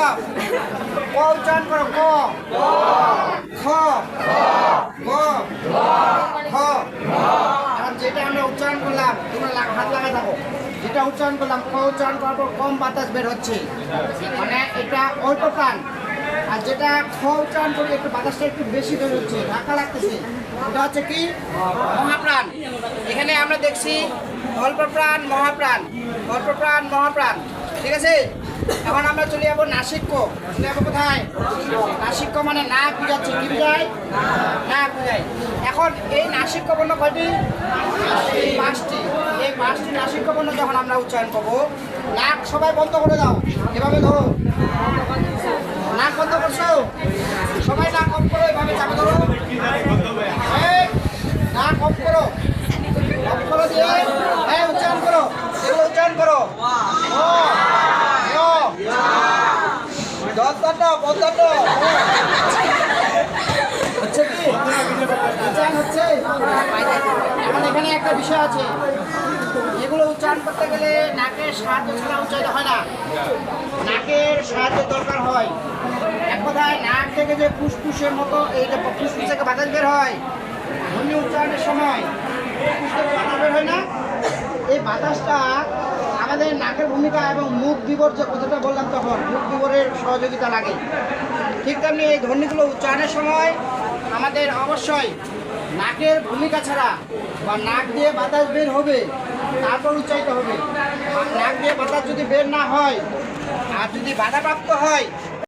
বলো ক উচ্চারণ করো ক খ গ খ আর যেটা আমরা উচ্চারণ করলাম তোমরা হাত লাগা থাকো যেটা উচ্চারণ করলাম ক উচ্চারণ করার পর কম বাতাস বের হচ্ছে মানে এটা অল্প প্রাণ। আর যেটা খ উচ্চারণ করি একটু বাতাসটা একটু বেশি বের হচ্ছে, ধাক্কা লাগতেছে। এটা হচ্ছে কি? মহাপ্রাণ। এখানে আমরা দেখছি অল্প প্রাণ, মহাপ্রাণ। অল্প প্রাণ, মহাপ্রাণ। ঠিক আছে? এখন আমরা চলে যাব নাসিক্য চলে যাব কোথায়? নাসিক্য মানে না বুঝাচ্ছে কি বুঝায়? নাক বুঝায়। এখন এই নাসিক্য বর্ণ কয়টি? পাঁচটি। এই পাঁচটি নাসিক্য বর্ণ যখন আমরা উচ্চারণ করব, নাক সবাই বন্ধ করে দাও। এভাবে ধরো। নাক বন্ধ করছ? সবাই নাক অফ করো, এভাবে চাপে ধরো। নাক অফ করো। অফ করো দিয়ে হ্যাঁ উচ্চারণ করো। এগুলো উচ্চারণ হচ্ছে এখন একটা বিষয় আছে। উচ্চারণ করতে গেলে নাকের সাহায্য ছাড়া হয় না। নাকের দরকার হয়। এক কথায়, নাক থেকে যে ফুসফুসের মতো এই যে ফুসফুস থেকে বাতাস বের হয় উচ্চারণের সময় না। এই বাতাসটা আমাদের নাকের ভূমিকা এবং মুখ বিবর কথাটা বললাম তখন। মুখ সহযোগিতা লাগে। ঠিক তেমনি এই ধ্বনিগুলো উচ্চারণের সময় আমাদের অবশ্যই নাকের ভূমিকা ছাড়া বা নাক দিয়ে বাতাস বের হবে, তারপর উচ্চারিত হবে। নাক দিয়ে বাতাস যদি বের না হয়, আর যদি বাধাপ্রাপ্ত হয়